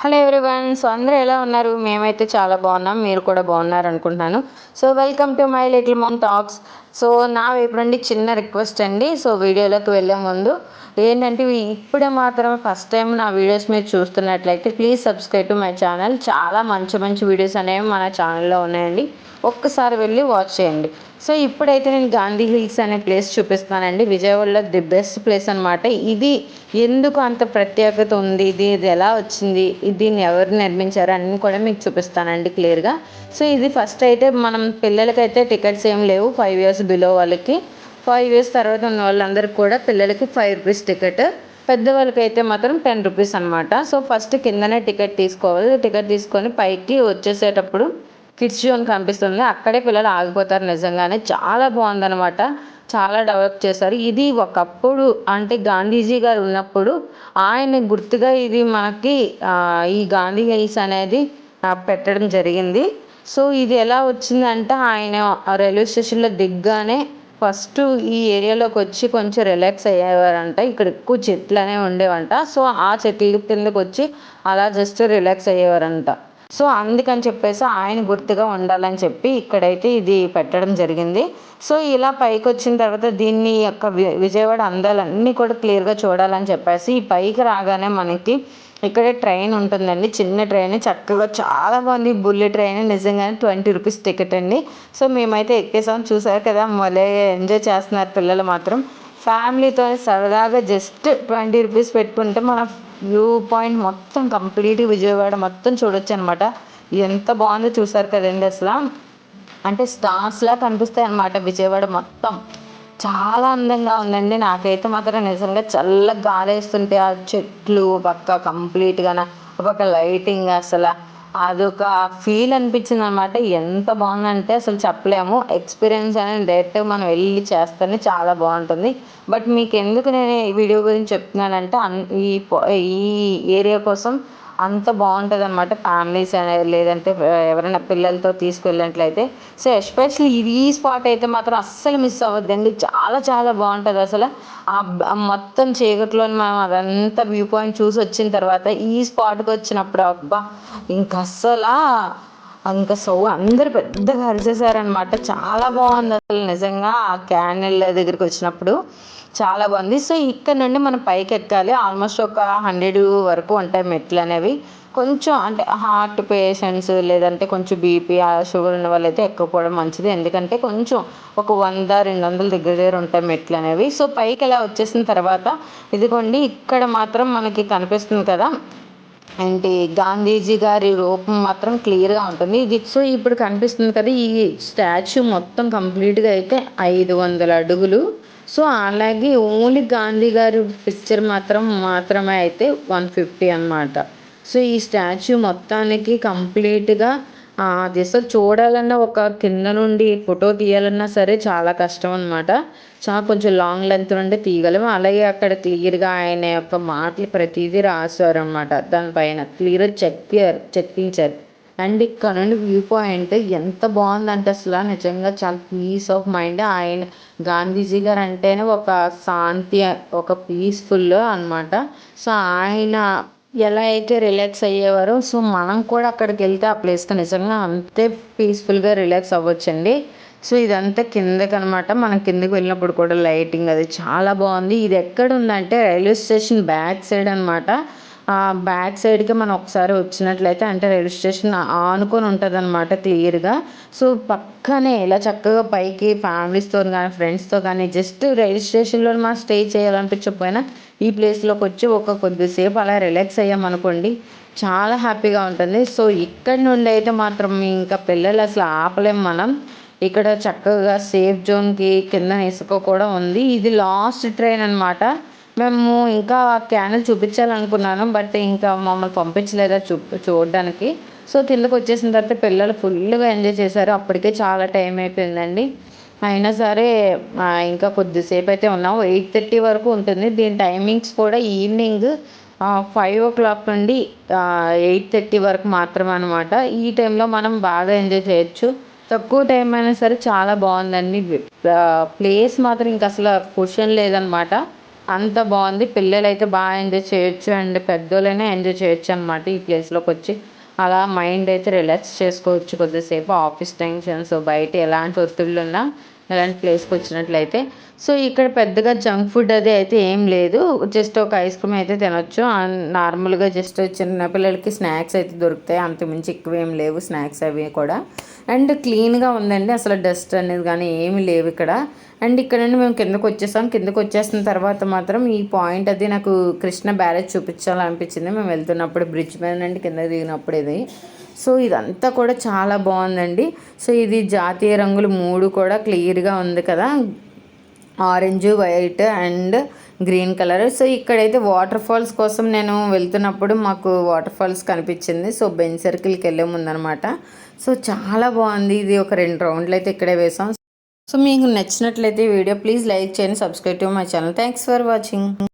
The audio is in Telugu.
హలో ఎవ్రీవన్ సో అందరూ ఎలా ఉన్నారు? మేమైతే చాలా బాగున్నాం. మీరు కూడా బాగున్నారు అనుకుంటున్నాను so welcome to my little mom talks so నా వైపు నుండి చిన్న రిక్వెస్ట్ అండి. సో వీడియోలోకి వెళ్ళే ముందు ఏంటంటే ఇప్పుడే మాత్రం ఫస్ట్ టైం నా వీడియోస్ మీరు చూస్తున్నట్లయితే please subscribe to my channel చాలా మంచి మంచి వీడియోస్ అనేవి మన ఛానల్లో ఉన్నాయండి. ఒక్కసారి వెళ్ళి వాచ్ చేయండి. సో ఇప్పుడైతే నేను గాంధీ హిల్స్ అనే ప్లేస్ చూపిస్తానండి విజయవాడలో ది బెస్ట్ ప్లేస్ అనమాట ఇది ఎందుకు అంత ప్రత్యేకత ఉంది? ఇది ఇది ఎలా వచ్చింది? దీన్ని ఎవరు నిర్మించారు? అన్నీ కూడా మీకు చూపిస్తానండి క్లియర్గా సో ఇది ఫస్ట్ అయితే మనం పిల్లలకైతే టికెట్స్ ఏం లేవు. ఫైవ్ ఇయర్స్ బిలో వాళ్ళకి. ఫైవ్ ఇయర్స్ తర్వాత ఉన్న వాళ్ళందరికీ కూడా పిల్లలకి ఫైవ్ రూపీస్ టికెట్. పెద్దవాళ్ళకి అయితే మాత్రం టెన్ రూపీస్ అనమాట సో ఫస్ట్ కిందనే టికెట్ తీసుకోవాలి. టికెట్ తీసుకొని పైకి వచ్చేసేటప్పుడు కిడ్స్ జోన్ కనిపిస్తుంది. అక్కడే పిల్లలు ఆగిపోతారు నిజంగానే. చాలా బాగుందనమాట చాలా డెవలప్ చేశారు. ఇది ఒకప్పుడు అంటే గాంధీజీ గారు ఉన్నప్పుడు ఆయన గుర్తుగా ఇది మనకి ఈ గాంధీ హైస్ అనేది పెట్టడం జరిగింది. సో ఇది ఎలా వచ్చిందంటే ఆయన రైల్వే స్టేషన్లో దిగ్గానే ఫస్ట్ ఈ ఏరియాలోకి వచ్చి కొంచెం రిలాక్స్ అయ్యేవారంట. ఇక్కడ ఎక్కువ చెట్లు అనేవి ఉండేవంట. సో ఆ చెట్ల కిందకి వచ్చి అలా జస్ట్ రిలాక్స్ అయ్యేవారంట. సో అందుకని చెప్పేసి ఆయన గుర్తుగా ఉండాలని చెప్పి ఇక్కడైతే ఇది పెట్టడం జరిగింది. సో ఇలా పైకి వచ్చిన తర్వాత దీన్ని యొక్క విజయవాడ అందాలన్నీ కూడా క్లియర్గా చూడాలని చెప్పేసి ఈ పైకి రాగానే మనకి ఇక్కడే ట్రైన్ ఉంటుందండి. చిన్న ట్రైన్ చక్కగా చాలా బాగుంది. బుల్లెట్ ట్రైన్ నిజంగానే ట్వంటీ రూపీస్ టికెట్ అండి. సో మేమైతే ఎక్కేసాం. చూసారు కదా మళ్ళీ ఎంజాయ్ చేస్తున్నారు పిల్లలు మాత్రం. ఫ్యామిలీతో సరదాగా జస్ట్ ట్వంటీ రూపీస్ పెట్టుకుంటే మన వ్యూ పాయింట్ మొత్తం కంప్లీట్ విజయవాడ మొత్తం చూడొచ్చు అనమాట ఎంత బాగుందో చూసారు కదండి అసలు. అంటే స్టార్స్లా కనిపిస్తాయి అనమాట విజయవాడ మొత్తం. చాలా అందంగా ఉందండి. నాకైతే మాత్రం నిజంగా చల్ల గాలి వేస్తుంటే ఆ చెట్లు పక్క కంప్లీట్గా ఒక లైటింగ్ అసలు. అదొక ఫీల్ అనిపించింది అనమాట ఎంత బాగుందంటే అసలు చెప్పలేము. ఎక్స్పీరియన్స్ అనేది డైరెక్ట్గా మనం వెళ్ళి చేస్తేనే చాలా బాగుంటుంది. బట్ మీకు ఎందుకు నేను ఈ వీడియో గురించి చెప్తున్నానంటే ఈ ఈ ఏరియా కోసం అంత బాగుంటుంది అనమాట ఫ్యామిలీస్ లేదంటే ఎవరైనా పిల్లలతో తీసుకెళ్ళినట్లయితే. సో ఎస్పెషల్లీ ఈ స్పాట్ అయితే మాత్రం అస్సలు మిస్ అవ్వద్దండి. చాలా చాలా బాగుంటుంది అసలు. ఆ మొత్తం చీకట్లో మనం అదంతా వ్యూ పాయింట్ చూసి వచ్చిన తర్వాత ఈ స్పాట్కి వచ్చినప్పుడు అబ్బా ఇంకా అస్సలు ఇంకా సో అందరు పెద్దగా అరిచేసారనమాట చాలా బాగుంది అసలు నిజంగా ఆ క్యానెల్ దగ్గరికి వచ్చినప్పుడు. చాలా బాగుంది. సో ఇక్కడ నుండి మనం పైకి ఎక్కాలి. ఆల్మోస్ట్ ఒక హండ్రెడ్ వరకు ఉంటాయి మెట్లు అనేవి. కొంచెం అంటే హార్ట్ పేషెంట్స్ లేదంటే కొంచెం బీపీ షుగర్ ఉన్న వాళ్ళైతే ఎక్కకపోవడం మంచిది. ఎందుకంటే కొంచెం ఒక వంద రెండు వందల దగ్గర దగ్గర ఉంటాయి మెట్లు అనేవి. సో పైకి ఇలా వచ్చేసిన తర్వాత ఇదిగోండి ఇక్కడ మాత్రం మనకి కనిపిస్తుంది కదా. ఏంటి గాంధీజీ గారి రూపం మాత్రం క్లియర్గా ఉంటుంది. ఇది సో ఇప్పుడు కనిపిస్తుంది కదా ఈ స్టాచ్యూ మొత్తం కంప్లీట్గా అయితే ఐదు వందల అడుగులు. సో అలాగే ఓన్లీ గాంధీ గారి పిక్చర్ మాత్రం మాత్రమే అయితే వన్ ఫిఫ్టీ అనమాట సో ఈ స్టాచ్యూ మొత్తానికి కంప్లీట్గా అది అసలు చూడాలన్నా ఒక కింద నుండి ఫోటో తీయాలన్నా సరే చాలా కష్టం అనమాట చాలా కొంచెం లాంగ్ లెంత్ నుండి తీయగలం. అలాగే అక్కడ క్లియర్గా ఆయన యొక్క మాటలు ప్రతిదీ రాశారు అనమాట దానిపైన క్లియర్ చెప్పారు చెప్పించారు అండ్ ఇక్కడ నుండి వ్యూ పాయింట్ ఎంత బాగుందంటే అసలు నిజంగా చాలా పీస్ ఆఫ్ మైండ్. ఆయన గాంధీజీ గారు అంటేనే ఒక శాంతి ఒక పీస్ఫుల్ అనమాట సో ఆయన ఎలా అయితే రిలాక్స్ అయ్యేవారో సో మనం కూడా అక్కడికి వెళ్తే ఆ ప్లేస్తో నిజంగా అంతే పీస్ఫుల్గా రిలాక్స్ అవ్వచ్చండి. సో ఇదంతా కిందకి అనమాట మనం కిందకి వెళ్ళినప్పుడు కూడా లైటింగ్ అది చాలా బాగుంది. ఇది ఎక్కడ ఉందంటే రైల్వే స్టేషన్ బ్యాక్ సైడ్ అనమాట బ్యాక్ సైడ్కి మనం ఒకసారి వచ్చినట్లయితే అంటే రైల్వే స్టేషన్ ఆనుకొని ఉంటుంది అనమాట క్లియర్గా సో పక్కనే ఇలా చక్కగా పైకి ఫ్యామిలీస్తో కానీ ఫ్రెండ్స్తో కానీ జస్ట్ రైల్వే స్టేషన్లో మనం స్టే చేయాలనిపించకపోయినా ఈ ప్లేస్లోకి వచ్చి ఒక కొద్దిసేపు అలా రిలాక్స్ అయ్యామనుకోండి చాలా హ్యాపీగా ఉంటుంది. సో ఇక్కడ నుండి అయితే మాత్రం ఇంకా పిల్లలు అసలు ఆపలేం మనం. ఇక్కడ చక్కగా సేఫ్ జోన్కి కింద ఇసుక కూడా ఉంది. ఇది లాస్ట్ ట్రైన్ అనమాట మేము ఇంకా క్యానల్ చూపించాలనుకున్నాను బట్ ఇంకా మమ్మల్ని పంపించలేదు చూ చూడడానికి. సో కిందకు వచ్చేసిన తర్వాత పిల్లలు ఫుల్గా ఎంజాయ్ చేశారు. అప్పటికే చాలా టైం అయిపోయిందండి. అయినా సరే ఇంకా కొద్దిసేపు అయితే ఉన్నాం. ఎయిట్ థర్టీ వరకు ఉంటుంది. దీని టైమింగ్స్ కూడా ఈవినింగ్ ఫైవ్ ఓ క్లాక్ నుండి ఎయిట్ థర్టీ వరకు మాత్రమే అనమాట ఈ టైంలో మనం బాగా ఎంజాయ్ చేయొచ్చు. తక్కువ టైం అయినా సరే చాలా బాగుందండి. ప్లేస్ మాత్రం ఇంకా అసలు క్వశ్చన్ లేదనమాట అంత బాగుంది. పిల్లలు అయితే బాగా ఎంజాయ్ చేయొచ్చు అండ్ పెద్దోళ్ళైనా ఎంజాయ్ చేయొచ్చు అనమాట ఈ ప్లేస్లోకి వచ్చి. అలా మైండ్ అయితే రిలాక్స్ చేసుకోవచ్చు కొద్దిసేపు ఆఫీస్ టెన్షన్స్ బయట ఎలాంటి ఒత్తిళ్ళు ఉన్నా ఇలాంటి ప్లేస్కి వచ్చినట్లయితే. సో ఇక్కడ పెద్దగా జంక్ ఫుడ్ అది అయితే ఏం లేదు. జస్ట్ ఒక ఐస్ క్రీమ్ అయితే తినొచ్చు. నార్మల్గా జస్ట్ చిన్నపిల్లలకి స్నాక్స్ అయితే దొరుకుతాయి. అంతకుమించి ఎక్కువ ఏం లేవు స్నాక్స్ అవి కూడా. అండ్ క్లీన్గా ఉందండి. అసలు డస్ట్ అనేది కానీ ఏమి లేవు ఇక్కడ. అండ్ ఇక్కడ నుండి మేము కిందకు వచ్చేసాం. కిందకు వచ్చేసిన తర్వాత మాత్రం ఈ పాయింట్ అది నాకు కృష్ణ బ్యారేజ్ చూపించాలనిపించింది. మేము వెళ్తున్నప్పుడు బ్రిడ్జ్ మీద నుండి కింద దిగినప్పుడు ఇది. సో ఇదంతా కూడా చాలా బాగుందండి. సో ఇది జాతీయ రంగులు మూడు కూడా క్లియర్గా ఉంది కదా. Orange white and green colour. So ఇక్కడైతే వాటర్ ఫాల్స్ కోసం నేను వెళ్తున్నప్పుడు మాకు వాటర్ ఫాల్స్ కనిపించింది. సో బెంచ్ సర్కిల్కి వెళ్ళే ముందనమాట. సో చాలా బాగుంది. ఇది ఒక రెండు రౌండ్లు అయితే ఇక్కడే వేసాం. సో మీకు నచ్చినట్లయితే వీడియో ప్లీజ్ లైక్ చేయండి subscribe to my channel. Thanks for watching